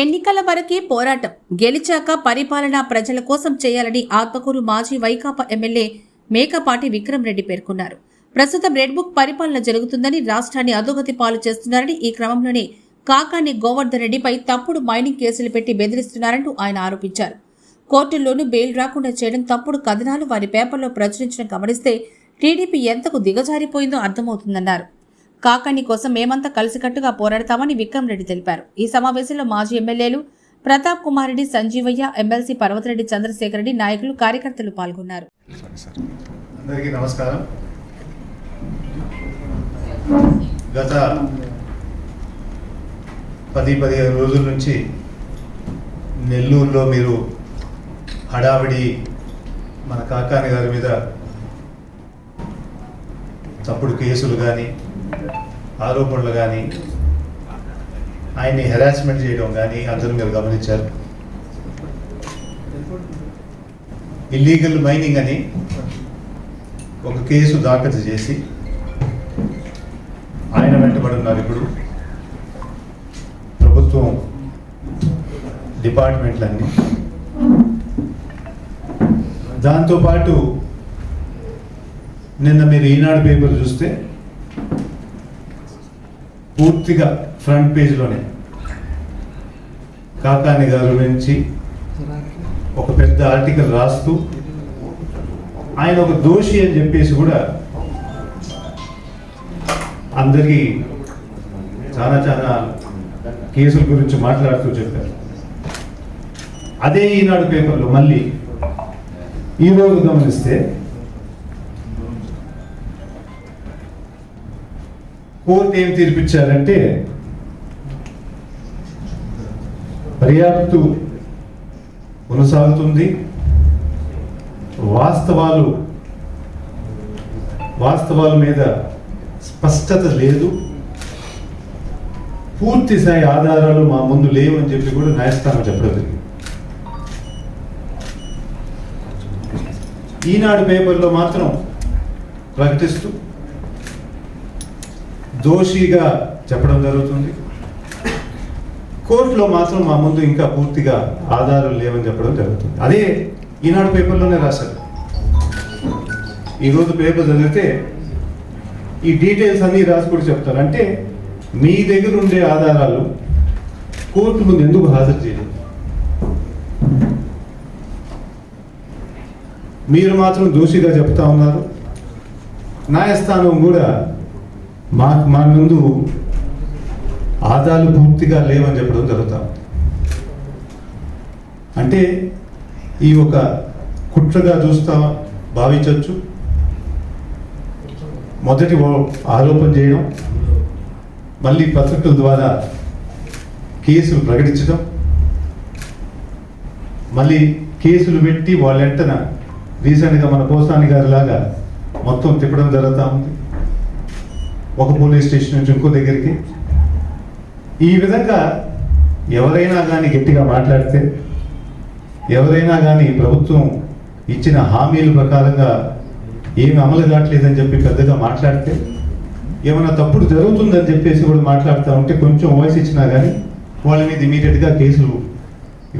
ఎన్నికల వరకే పోరాటం గెలిచాక పరిపాలన ప్రజల కోసం చేయాలని ఆత్మకూరు మాజీ వైకాపా ఎమ్మెల్యే మేకపాటి విక్రమ్ రెడ్డి పేర్కొన్నారు. ప్రస్తుతం రెడ్ బుక్ పరిపాలన జరుగుతుందని రాష్ట్రాన్ని అధోగతి పాలు చేస్తున్నారని ఈ క్రమంలోనే కాకాని గోవర్ధన్ రెడ్డిపై తప్పుడు మైనింగ్ కేసులు పెట్టి బెదిరిస్తున్నారంటూ ఆయన ఆరోపించారు. కోర్టుల్లోనూ బెయిల్ రాకుండా చేయడం తప్పుడు కథనాలు వారి పేపర్లో ప్రచురించడం గమనిస్తే టీడీపీ ఎంతకు దిగజారిపోయిందో అర్థమవుతుందన్నారు. కాకండి కోసం మేమంతా కలిసికట్టుగా పోరాడతామని విక్రమ్ రెడ్డి తెలిపారు. ఈ సమావేశంలో మాజీ ఎమ్మెల్యేలు ప్రతాప్ కుమార్ రెడ్డి సంజీవయ్య ఎమ్మెల్సీ పర్వతరెడ్డి చంద్రశేఖర్ రెడ్డి నాయకులు కార్యకర్తలు పాల్గొన్నారు. అందరికీ నమస్కారం. గత పది పదిహేను రోజుల నుంచి నెల్లూరులో మీరు హడావిడి మన కాకాని గారి మీద తప్పుడు కేసులు కానీ ఆరోపణలు కానీ ఆయన్ని హెరాస్మెంట్ చేయడం కానీ అందరూ మీరు గమనించారు. ఇల్లీగల్ మైనింగ్ అని ఒక కేసు దాఖలు చేసి ఆయన వెంటబడి ఉన్నారు ఇప్పుడు. ప్రభుత్వం డిపార్ట్మెంట్లన్నీ. దాంతోపాటు నిన్న మీరు ఈనాడు పేపర్ చూస్తే పూర్తిగా ఫ్రంట్ పేజ్లోనే. కాకాని గారి గురించి ఒక పెద్ద ఆర్టికల్ రాస్తూ ఆయన ఒక దోషి అని చెప్పేసి కూడా అందరికీ చాలా చాలా కేసుల గురించి మాట్లాడుతూ చెప్పారు. అదే ఈనాడు పేపర్లో మళ్ళీ ఈరోజు గమనిస్తే కోర్టు ఏం తీర్పిచ్చారంటే పర్యాప్తు కొనసాగుతుంది. వాస్తవాలు వాస్తవాల మీద స్పష్టత లేదు. పూర్తి స్థాయి ఆధారాలు మా ముందు లేవు అని చెప్పి కూడా న్యాయస్థానం చెప్పడం జరిగింది. ఈనాడు పేపర్లో మాత్రం ప్రకటిస్తూ దోషిగా చెప్పడం జరుగుతుంది. కోర్టులో మాత్రం మా ముందు ఇంకా పూర్తిగా ఆధారాలు లేవని చెప్పడం జరుగుతుంది. అదే ఈనాడు పేపర్లోనే రాశారు. ఈరోజు పేపర్ చదివితే ఈ డీటెయిల్స్ అన్నీ రాసి కూడా చెప్తారు. అంటే మీ దగ్గర ఉండే ఆధారాలు కోర్టు ముందు ఎందుకు హాజరు చేయలేదు? మీరు మాత్రం దోషిగా చెప్తా ఉన్నారు. న్యాయస్థానం కూడా మా మా ముందు ఆదాలు పూర్తిగా లేవని చెప్పడం జరుగుతా. అంటే ఈ ఒక కుట్రగా చూస్తా భావించవచ్చు మొదటి ఆరోపణ చేయడం మళ్ళీ పత్రికల ద్వారా కేసులు ప్రకటించడం మళ్ళీ కేసులు పెట్టి వాళ్ళ వెంటన రీసెంట్గా మన పోసాని గారి లాగా మొత్తం తిప్పడం జరుగుతూ ఉంది. ఒక పోలీస్ స్టేషన్ నుంచి ఇంకో దగ్గరికి. ఈ విధంగా ఎవరైనా కానీ గట్టిగా మాట్లాడితే ఎవరైనా కానీ ప్రభుత్వం ఇచ్చిన హామీల ప్రకారంగా ఏమి అమలు కావట్లేదని చెప్పి పెద్దగా మాట్లాడితే ఏమైనా తప్పుడు జరుగుతుందని చెప్పేసి కూడా మాట్లాడుతూ ఉంటే కొంచెం వాయిస్ ఇచ్చినా కానీ వాళ్ళ మీద ఇమీడియట్గా కేసులు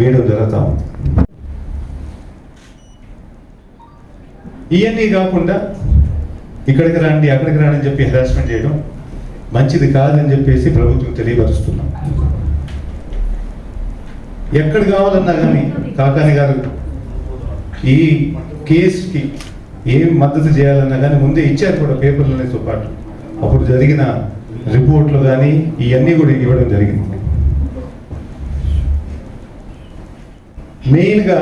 వేయడం జరుగుతూ ఉంది. ఇవన్నీ కాకుండా ఇక్కడికి రండి అక్కడికి రండి అని చెప్పి హెరాస్మెంట్ చేయడం మంచిది కాదని చెప్పేసి ప్రభుత్వం తెలియపరుస్తున్నాం. ఎక్కడ కావాలన్నా కానీ కాకాని గారు ఈ కేసుకి ఏం మద్దతు చేయాలన్నా కానీ ముందే ఇచ్చారు కూడా పేపర్లనేతో పాటు. అప్పుడు జరిగిన రిపోర్ట్లు కానీ ఇవన్నీ కూడా ఇవ్వడం జరిగింది. మెయిన్గా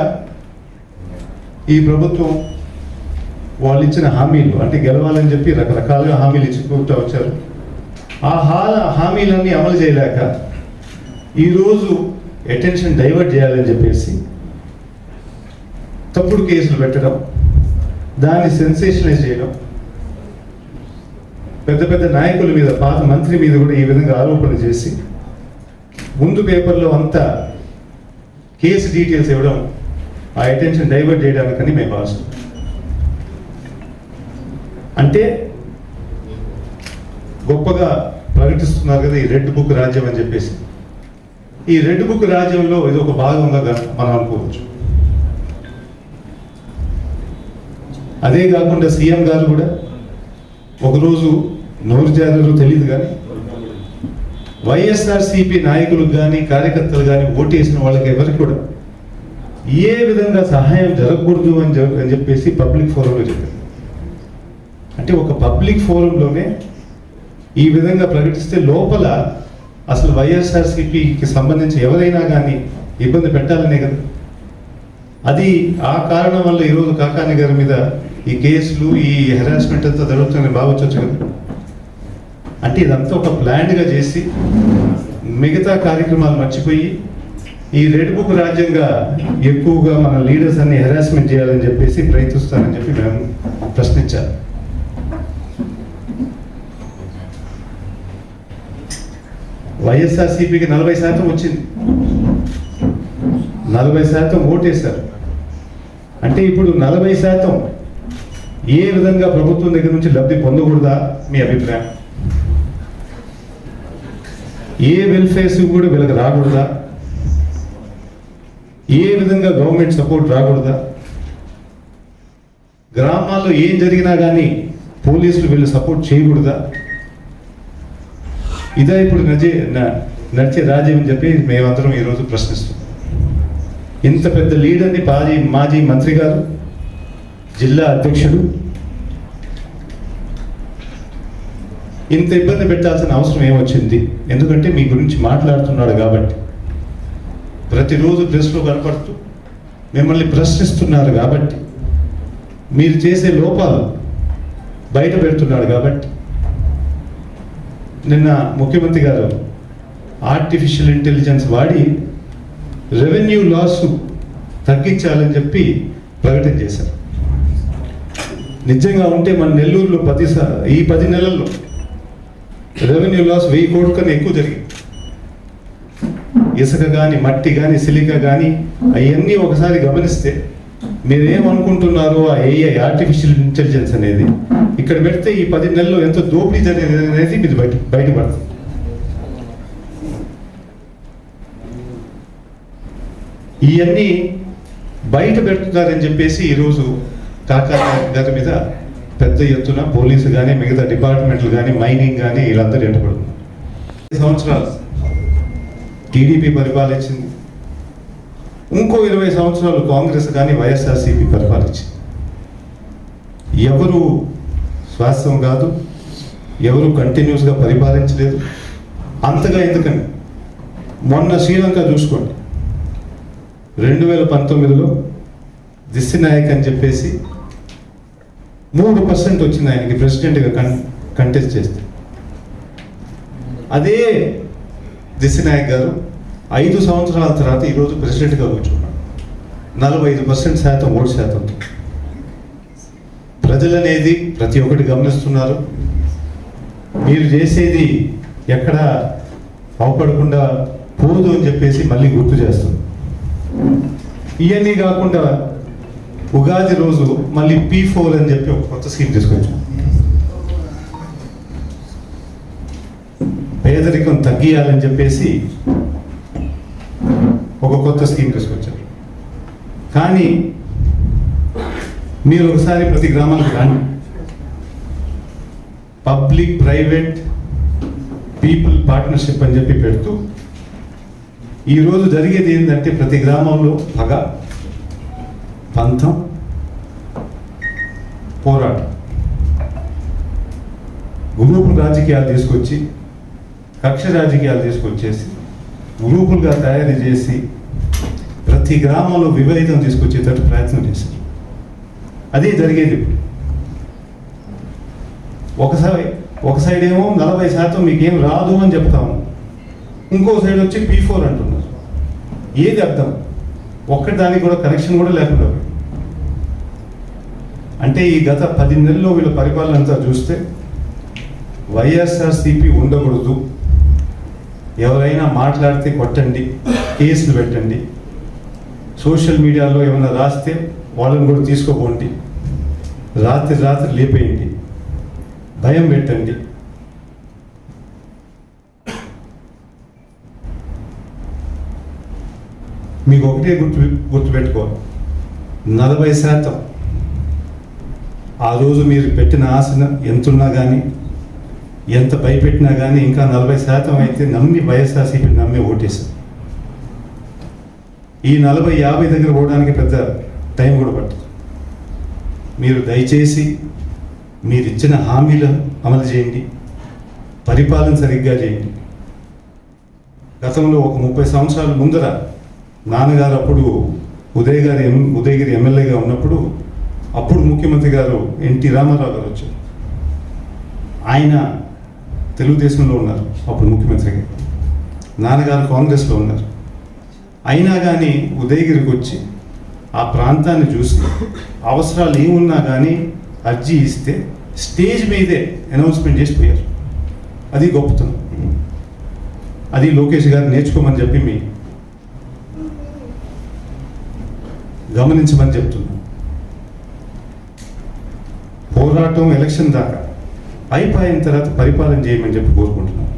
ఈ ప్రభుత్వం వాళ్ళు ఇచ్చిన హామీలు అంటే గెలవాలని చెప్పి రకరకాలుగా హామీలు ఇచ్చుకుంటూ వచ్చారు. ఆ హాల హామీలన్నీ అమలు చేయలేక ఈరోజు అటెన్షన్ డైవర్ట్ చేయాలని చెప్పేసి తప్పుడు కేసులు పెట్టడం దాన్ని సెన్సేషనైజ్ చేయడం పెద్ద పెద్ద నాయకుల మీద పాత మంత్రి మీద కూడా ఈ విధంగా ఆరోపణ చేసి ముందు పేపర్లో అంతా కేసు డీటెయిల్స్ ఇవ్వడం ఆ అటెన్షన్ డైవర్ట్ చేయడానికని మేము భావిస్తున్నాం. అంటే గొప్పగా ప్రకటిస్తున్నారు కదా ఈ రెడ్ బుక్ రాజ్యం అని చెప్పేసి. ఈ రెడ్ బుక్ రాజ్యంలో ఇది ఒక భాగంగా మనం అనుకోవచ్చు. అదే కాకుండా సీఎం గారు కూడా ఒకరోజు నోరు జారరు తెలియదు కానీ వైఎస్ఆర్సీపీ నాయకులకు కానీ కార్యకర్తలు కానీ ఓటేసిన వాళ్ళకి ఎవరికి కూడా ఏ విధంగా సహాయం జరగకూడదు అని అని చెప్పేసి పబ్లిక్ ఫోరంలో చెప్పారు. అంటే ఒక పబ్లిక్ ఫోరంలోనే ఈ విధంగా ప్రకటిస్తే లోపల అసలు వైఎస్ఆర్సీపీకి సంబంధించి ఎవరైనా కానీ ఇబ్బంది పెట్టాలనే కదా. అది ఆ కారణం వల్ల ఈరోజు కాకాని గారి మీద ఈ కేసులు ఈ హెరాస్మెంట్ అంతా జరుగుతుందని భావించవచ్చు కదా. అంటే ఇదంతా ఒక ప్లాన్గా చేసి మిగతా కార్యక్రమాలు మర్చిపోయి ఈ రెడ్ బుక్ రాజ్యంగా ఎక్కువగా మన లీడర్స్ అన్ని హెరాస్మెంట్ చేయాలని చెప్పేసి ప్రయత్నిస్తారని చెప్పి మేము ప్రశ్నించారు వైఎస్ఆర్సీపీకి నలభై శాతం వచ్చింది. నలభై శాతం ఓటేశారు. అంటే ఇప్పుడు నలభై శాతం ఏ విధంగా ప్రభుత్వం దగ్గర నుంచి లబ్ధి పొందకూడదా? మీ అభిప్రాయం? ఏ వెల్ఫేర్స్ కూడా వీళ్ళకి రాకూడదా? ఏ విధంగా గవర్నమెంట్ సపోర్ట్ రాకూడదా? గ్రామాల్లో ఏం జరిగినా కానీ పోలీసులు వీళ్ళు సపోర్ట్ చేయకూడదా? ఇదే ఇప్పుడు నజే నడిచే రాజ్యం అని చెప్పి మేమందరం ఈరోజు ప్రశ్నిస్తున్నాం. ఇంత పెద్ద లీడర్ని మాజీ మాజీ మంత్రి గారు జిల్లా అధ్యక్షుడు ఇంత ఇబ్బంది పెట్టాల్సిన అవసరం ఏమొచ్చింది? ఎందుకంటే మీ గురించి మాట్లాడుతున్నాడు కాబట్టి. ప్రతిరోజు ప్రెస్లో కనపడుతూ మిమ్మల్ని ప్రశ్నిస్తున్నారు కాబట్టి. మీరు చేసే లోపాలు బయట పెడుతున్నాడు కాబట్టి. నిన్న ముఖ్యమంత్రి గారు ఆర్టిఫిషియల్ ఇంటెలిజెన్స్ వాడి రెవెన్యూ లాస్ తగ్గించాలని చెప్పి ప్రకటన చేశారు. నిజంగా ఉంటే మన నెల్లూరులో పది ఈ పది నెలల్లో రెవెన్యూ లాస్ వెయ్యి కోట్ల కన్నా ఎక్కువ జరిగింది. ఇసుక కానీ మట్టి కానీ సిలిక కానీ అవన్నీ ఒకసారి గమనిస్తే మీరు ఏమనుకుంటున్నారు ఆ ఏఐ ఆర్టిఫిషియల్ ఇంటెలిజెన్స్ అనేది? ఇక్కడ పెడితే ఈ పది నెలల్లో ఎంత దోపిడీ జరిగింది అనేది మీరు బయట బయటపడుతుంది ఇవన్నీ బయట పెడుతున్నారని చెప్పేసి ఈరోజు కాకా గారి మీద పెద్ద ఎత్తున పోలీసు కానీ మిగతా డిపార్ట్మెంట్లు కానీ మైనింగ్ కానీ వీళ్ళందరూ ఎంటబడుతున్నారు. సంవత్సరాలు టీడీపీ పరిపాలించింది. ఇంకో ఇరవై సంవత్సరాలు కాంగ్రెస్ కానీ వైఎస్ఆర్సీపీ పరిపాలించింది. ఎవరు శ్వాసం కాదు ఎవరు కంటిన్యూస్గా పరిపాలించలేదు. అంతగా ఎందుకని? మొన్న శ్రీలంక చూసుకోండి. రెండు వేల పంతొమ్మిదిలో దిస్సి నాయక్ అని చెప్పేసి మూడు పర్సెంట్ వచ్చింది ఆయనకి ప్రెసిడెంట్గా కన్ కంటెస్ట్ చేస్తే. అదే దిస్సి నాయక్ గారు ఐదు సంవత్సరాల తర్వాత ఈరోజు ప్రెసిడెంట్గా కూర్చున్నాడు. నలభై ఐదు పర్సెంట్ శాతం ఓటు శాతం. ప్రజలు అనేది ప్రతి ఒక్కటి గమనిస్తున్నారు. మీరు చేసేది ఎక్కడ అవపడకుండా పోదు అని చెప్పేసి మళ్ళీ గుర్తు చేస్తుంది ఇవన్నీ కాకుండా ఉగాది రోజు మళ్ళీ పీ ఫోర్ అని చెప్పి ఒక కొత్త స్కీమ్ తీసుకొచ్చాం. పేదరికం తగ్గియాలని చెప్పేసి ఒక కొత్త స్కీమ్ తీసుకొచ్చారు. కానీ మీరు ఒకసారి ప్రతి గ్రామానికి రండి. పబ్లిక్ ప్రైవేట్ పీపుల్ పార్ట్నర్షిప్ అని చెప్పి పెడుతూ ఈరోజు జరిగేది ఏంటంటే ప్రతి గ్రామంలో పగ పంతం పోరాటం. గ్రూపులు రాజకీయాలు తీసుకొచ్చి కక్ష రాజకీయాలు తీసుకొచ్చేసి గ్రూపులుగా తయారు చేసి ప్రతి గ్రామంలో విపరీతం తీసుకొచ్చేటట్టు ప్రయత్నం చేశారు. అదే జరిగేది ఇప్పుడు. ఒకసారి ఒక సైడ్ ఏమో నలభై శాతం మీకేం రాదు అని చెప్తాము ఇంకో సైడ్ వచ్చి పీ ఫోర్ అంటున్నారు. ఏది అర్థం? ఒక్కటి దానికి కూడా కనెక్షన్ కూడా లేకుండా అంటే ఈ గత పది నెలల్లో వీళ్ళ పరిపాలన అంతా చూస్తే వైఎస్ఆర్సీపీ ఉండకూడదు. ఎవరైనా మాట్లాడితే కొట్టండి కేసులు పెట్టండి. సోషల్ మీడియాలో ఏమైనా రాస్తే వాళ్ళని కూడా తీసుకోకండి రాత్రి రాత్రి లేపేయండి. భయం పెట్టండి. మీకు ఒకటే గుర్తు గుర్తుపెట్టుకో నలభై శాతం ఆ రోజు మీరు పెట్టిన ఆశన ఎంతున్నా కానీ ఎంత భయపెట్టినా కానీ ఇంకా నలభై శాతం అయితే నమ్మి వైఎస్ఆర్సీపీ నమ్మి ఓటేశారు. ఈ నలభై యాభై దగ్గర పోవడానికి పెద్ద టైం కూడా పట్టదు. మీరు దయచేసి మీరు ఇచ్చిన హామీలను అమలు చేయండి. పరిపాలన సరిగ్గా చేయండి. గతంలో ఒక ముప్పై సంవత్సరాల ముందర నాన్నగారు అప్పుడు ఉదయ్ గారి ఎం ఉదయగిరి ఎమ్మెల్యేగా ఉన్నప్పుడు అప్పుడు ముఖ్యమంత్రి గారు ఎన్టీ రామారావు గారు వచ్చారు. ఆయన తెలుగుదేశంలో ఉన్నారు అప్పుడు ముఖ్యమంత్రిగా. నాన్నగారు కాంగ్రెస్లో ఉన్నారు. అయినా కానీ ఉదయగిరికి వచ్చి ఆ ప్రాంతాన్ని చూసి అవసరాలు ఏమున్నా కానీ అర్జీ ఇస్తే స్టేజ్ మీదే అనౌన్స్మెంట్ చేసిపోయారు అది గొప్పతనం. అది లోకేష్ గారు నేర్చుకోమని చెప్పి మీ గమనించమని చెప్తున్నాను. పోరాటం ఎలక్షన్ దాకా అయిపోయిన తర్వాత పరిపాలన చేయమని చెప్పి కోరుకుంటున్నాను.